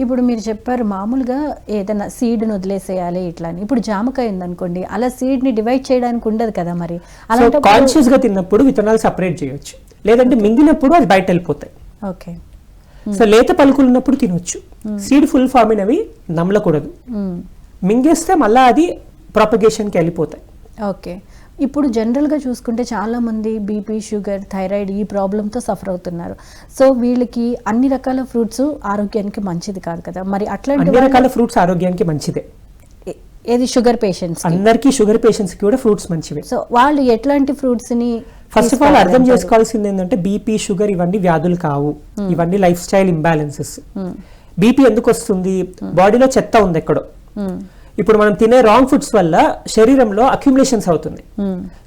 ఇప్పుడు మీరు చెప్పారు మామూలుగా ఏదైనా సీడ్ని వదిలేసేయాలి ఇట్లా అని. ఇప్పుడు జామకాయ ఉందనుకోండి అలా సీడ్ని డివైడ్ చేయడానికి ఉండదు కదా మరి. సో అలాంటప్పుడు కాన్షియస్గా తిన్నప్పుడు విత్తనాలు సపరేట్ చేయొచ్చు. లేదంటే మింగినప్పుడు అది బయట వెళ్ళిపోతాయి. ఓకే. సో లేత పలుకులు ఉన్నప్పుడు తినొచ్చు. సీడ్ ఫుల్ ఫామ్ అయినవి నమలకూడదు. మ్మ్. మింగేస్తే మళ్ళీ అది ప్రాపగేషన్కి వెళ్ళిపోతాయి. ఓకే. ఇప్పుడు జనరల్గా చూసుకుంటే చాలామంది బీపీ షుగర్ థైరాయిడ్ ఈ ప్రాబ్లంతో సఫర్ అవుతున్నారు. సో వీళ్ళకి అన్ని రకాల ఫ్రూట్స్ ఆరోగ్యానికి మంచిది కాదు కదా. మరి అట్లాంటి అన్ని రకాల ఫ్రూట్స్ ఆరోగ్యానికి మంచిదే. ఏది షుగర్ పేషెంట్స్ అందరికీ షుగర్ పేషెంట్స్కి కూడా ఫ్రూట్స్ మంచివే. సో వాళ్ళు ఎట్లాంటి ఫ్రూట్స్ని ఫస్ట్ ఆఫ్ ఆల్ అర్థం చేసుకోవాల్సింది ఏంటంటే బీపీ షుగర్ ఇవన్నీ వ్యాధులు కావు. ఇవన్నీ లైఫ్ స్టైల్ ఇంబ్యాలెన్సెస్ బీపీ ఎందుకు వస్తుంది? బాడీలో చెత్త ఉంది ఎక్కడో. ఇప్పుడు మనం తినే రాంగ్ ఫుడ్స్ వల్ల శరీరంలో అక్యుములేషన్స్ అవుతుంది.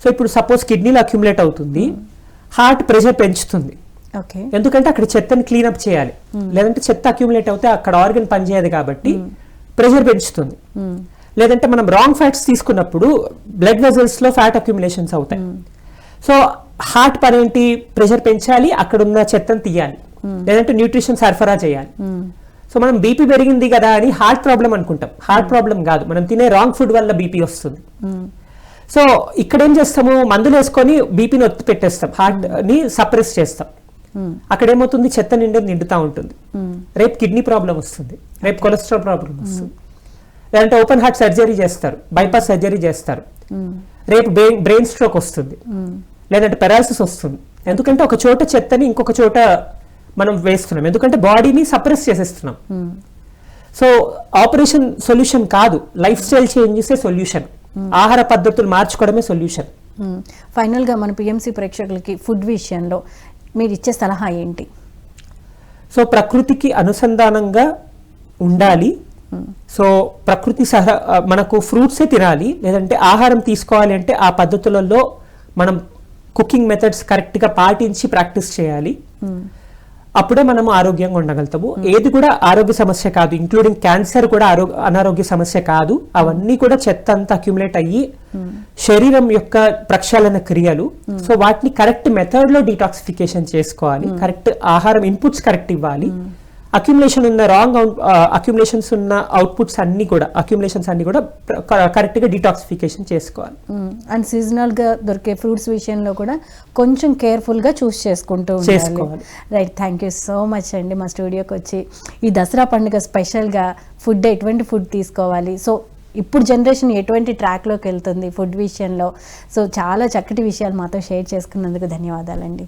సో ఇప్పుడు సపోజ్ కిడ్నీలో అక్యుములేట్ అవుతుంది. హార్ట్ ప్రెషర్ పెంచుతుంది. ఎందుకంటే అక్కడ చెత్తని క్లీనప్ చేయాలి. లేదంటే చెత్త అక్యుములేట్ అవుతే అక్కడ ఆర్గన్ పనిచేయదు కాబట్టి ప్రెషర్ పెంచుతుంది. లేదంటే మనం రాంగ్ ఫ్యాట్స్ తీసుకున్నప్పుడు బ్లడ్ వెజల్స్లో ఫ్యాట్ అక్యుములేషన్స్ అవుతాయి. సో హార్ట్ పని ఏంటి? ప్రెషర్ పెంచాలి అక్కడ ఉన్న చెత్తను తీయాలి. లేదంటే న్యూట్రిషన్ సరఫరా చేయాలి. సో మనం బీపీ పెరిగింది కదా అని హార్ట్ ప్రాబ్లం అనుకుంటాం. హార్ట్ ప్రాబ్లం కాదు. మనం తినే రాంగ్ ఫుడ్ వల్ల బీపీ వస్తుంది. సో ఇక్కడ ఏం చేస్తాము? మందులు వేసుకొని బీపీని ఒత్తి పెట్టేస్తాం. హార్ట్ని సప్రెస్ చేస్తాం. అక్కడ ఏమవుతుంది చెత్త నిండా నిండుతా ఉంటుంది. రేపు కిడ్నీ ప్రాబ్లం వస్తుంది. రేపు కొలెస్ట్రాల్ ప్రాబ్లం వస్తుంది. లేదంటే ఓపెన్ హార్ట్ సర్జరీ చేస్తారు. బైపాస్ సర్జరీ చేస్తారు. రేపు బ్రెయిన్ స్ట్రోక్ వస్తుంది. లేదంటే పెరాలసిస్ వస్తుంది. ఎందుకంటే ఒక చోట చెత్తని ఇంకొక చోట మనం వేస్తున్నాం ఎందుకంటే బాడీని సప్రెస్ చేసేస్తున్నాం. సో ఆపరేషన్ సొల్యూషన్ కాదు. లైఫ్ స్టైల్ చేంజెసే సొల్యూషన్. ఆహార పద్ధతులు మార్చుకోవడమే సొల్యూషన్. ఫైనల్గా మన పిఎంసి ప్రేక్షకులకి ఫుడ్ విషయంలో మీరు ఇచ్చే సలహా ఏంటి? సో ప్రకృతికి అనుసంధానంగా ఉండాలి. సో ప్రకృతి సహ మనకు ఫ్రూట్సే తినాలి. లేదంటే ఆహారం తీసుకోవాలి అంటే ఆ పద్ధతులలో మనం కుకింగ్ మెథడ్స్ కరెక్ట్గా పాటించి ప్రాక్టీస్ చేయాలి. అప్పుడే మనం ఆరోగ్యంగా ఉండగలుగుతాము. ఏది కూడా ఆరోగ్య సమస్య కాదు. ఇంక్లూడింగ్ క్యాన్సర్ కూడా అనారోగ్య సమస్య కాదు. అవన్నీ కూడా చెత్త అంతా అక్యుములేట్ అయ్యి శరీరం యొక్క ప్రక్షాళన క్రియలు. సో వాటిని కరెక్ట్ మెథడ్లో డీటాక్సిఫికేషన్ చేసుకోవాలి. కరెక్ట్ ఆహారం ఇన్పుట్స్ కరెక్ట్ ఇవ్వాలి. అక్యుములేషన్ ఉన్న రాంగ్ అక్యుములేషన్స్ ఉన్న అవుట్పుట్స్ అన్ని కూడా అక్యుములేషన్స్ అన్ని కూడా కరెక్ట్గా డీటాక్సిఫికేషన్ చేసుకోవాలి. అండ్ సీజనల్గా దొరికే ఫ్రూట్స్ విషయంలో కూడా కొంచెం కేర్ఫుల్గా చూస్ చేసుకుంటూ చేసుకోవాలి. Right thank you so much అండి మా స్టూడియోకి వచ్చి. ఈ దసరా పండుగ స్పెషల్గా ఫుడ్ ఎటువంటి ఫుడ్ తీసుకోవాలి? సో ఇప్పుడు జనరేషన్ ఎటువంటి ట్రాక్లోకి వెళ్తుంది ఫుడ్ విషయంలో? సో చాలా చక్కటి విషయాలు మాతో షేర్ చేసుకున్నందుకు ధన్యవాదాలండి.